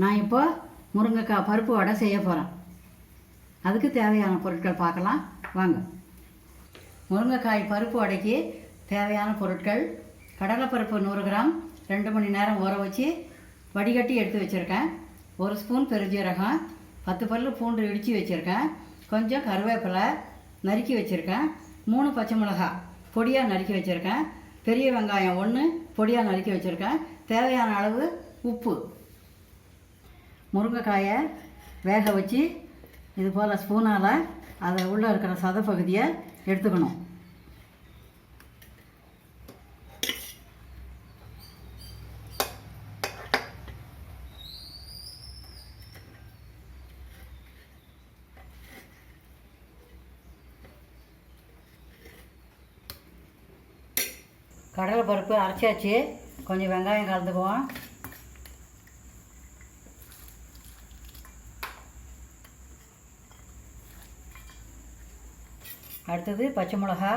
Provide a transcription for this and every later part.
நான் இப்போ முருங்கைக்காய் பருப்பு வடை செய்ய போகிறேன் அதுக்கு தேவையான பொருட்கள் பார்க்கலாம். வாங்க. முருங்கைக்காய் பருப்பு வடைக்கு தேவையான பொருட்கள். கடலைப்பருப்பு நூறு கிராம். ரெண்டு மணி நேரம் ஊற வச்சு வடிகட்டி எடுத்து வச்சுருக்கேன். ஒரு ஸ்பூன் பெருஞ்சீரகம். பத்து பல்லு பூண்டு இடித்து வச்சுருக்கேன். கொஞ்சம் கருவேப்பிலை நறுக்கி வச்சுருக்கேன். மூணு பச்சை மிளகாய் பொடியாக நறுக்கி வச்சுருக்கேன். பெரிய வெங்காயம் ஒன்று பொடியாக நறுக்கி வச்சுருக்கேன். தேவையான அளவு உப்பு. முருங்கைக்காயை வேக வச்சு இது போல் ஸ்பூனால் அதை உள்ளே இருக்கிற சத பகுதியை எடுத்துக்கணும். கடலை பருப்பு அரைச்சாச்சு. கொஞ்சம் வெங்காயம் கலந்துக்குவோம். அடுத்தது பச்சை மிளகா.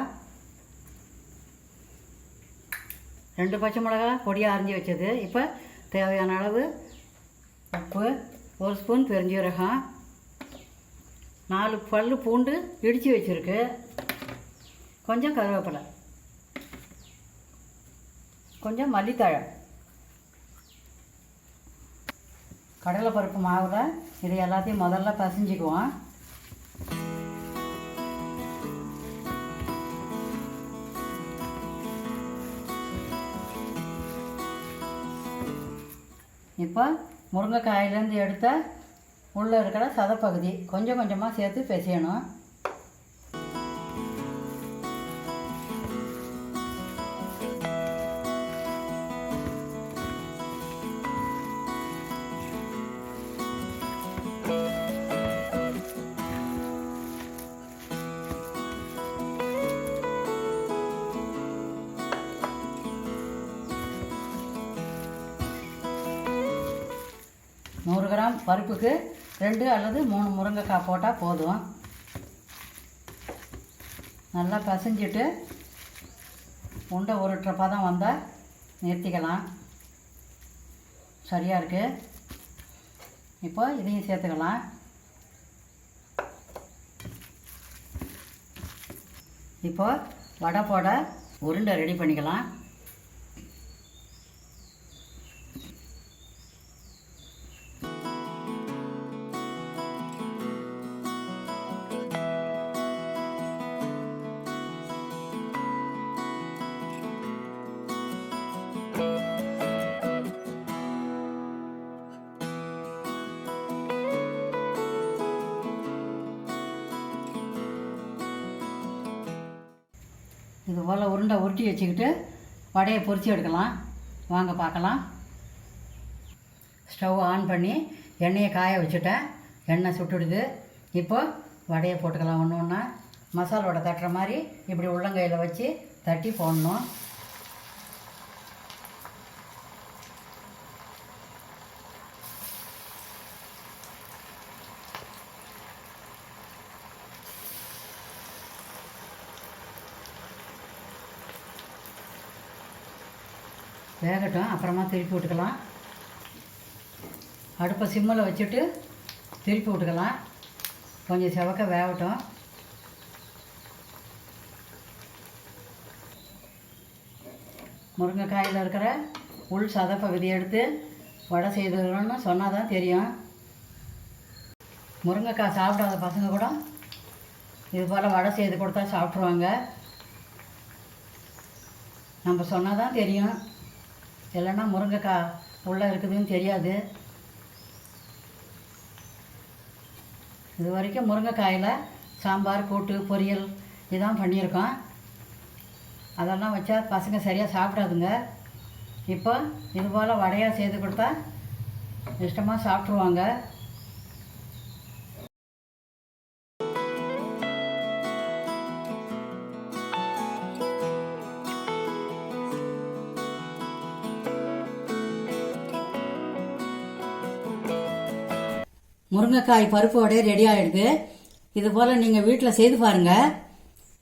ரெண்டு பச்சை மிளகா பொடியாக அரிஞ்சு வச்சது. இப்போ தேவையான அளவு உப்பு ஒரு ஸ்பூன் பெருஞ்சீரகம் நாலு பல் பூண்டு இடித்து வச்சுருக்கு. கொஞ்சம் கருவேப்பிலை. கொஞ்சம் மல்லித்தழை. கடலைப்பருப்பு மாவில் இதை எல்லாத்தையும் முதல்ல பசிஞ்சுக்குவோம். இப்போ முருங்கைக்காயிலேருந்து எடுத்த உள்ளே இருக்கிற சதப்பகுதி கொஞ்சம் கொஞ்சமாக சேர்த்து பிசையணும். நூறு கிராம் பருப்புக்கு ரெண்டு அல்லது மூணு முருங்கைக்காய் போட்டால் போதும். நல்லா பசைஞ்சிட்டு உண்டை உருட்டுற பதம் வந்தால் நிறுத்திக்கலாம். சரியாக இருக்குது இப்போ இதையும் சேர்த்துக்கலாம். இப்போ வடை போட உருண்டை ரெடி பண்ணிக்கலாம். இது போல் உருண்டை உருட்டி வச்சுக்கிட்டு வடையை பொறிச்சு எடுக்கலாம். வாங்க பார்க்கலாம். ஸ்டவ் ஆன் பண்ணி எண்ணெயை காய வச்சுட்டேன். எண்ணெய் சுட்டுடுது. இப்போ வடையை போட்டுக்கலாம். ஒன்று ஒன்றா மசாலோட தட்டுற மாதிரி இப்படி உள்ளங்கையில் வச்சு தட்டி போடணும். வேகட்டும் அப்புறமா திருப்பி விட்டுக்கலாம். அடுப்பை சிம்மில் வச்சுட்டு திருப்பி விட்டுக்கலாம். கொஞ்சம் செவக்க வேகட்டும். முருங்கைக்காயில் இருக்கிற உள் சதப்பை பகுதியை எடுத்து வடை செய்துக்கணும்னு சொன்னால் தான் தெரியும். முருங்கைக்காய் சாப்பிடாத பசங்க கூட இது போல் வடை செய்து கொடுத்தா சாப்பிட்ருவாங்க. நம்ம சொன்னால் தான் தெரியும். இல்லைன்னா முருங்கைக்காய் உள்ளே இருக்குதுன்னு தெரியாது. இது வரைக்கும் முருங்கைக்காயில் சாம்பார் கூட்டு பொரியல் இதான் பண்ணியிருக்கோம். அதெல்லாம் வச்சா பசங்க சரியாக சாப்பிடாதுங்க. இப்போ இதுபோல் வடையாக செய்து கொடுத்தா இஷ்டமாக சாப்பிட்ருவாங்க முருங்கைக்காய் பருப்பு வடை ரெடி ஆகிடுது இது போல் நீங்கள் வீட்டில் செய்து பாருங்கள்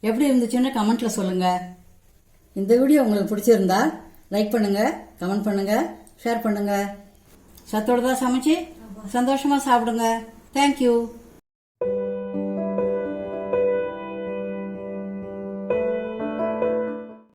எப்படி இருந்துச்சுன்னு கமெண்ட்டில் சொல்லுங்கள் இந்த வீடியோ உங்களுக்கு பிடிச்சிருந்தா லைக் பண்ணுங்கள் கமெண்ட் பண்ணுங்கள் ஷேர் பண்ணுங்கள் சத்தோட தான் சமைச்சு சந்தோஷமாக சாப்பிடுங்க. தேங்க்யூ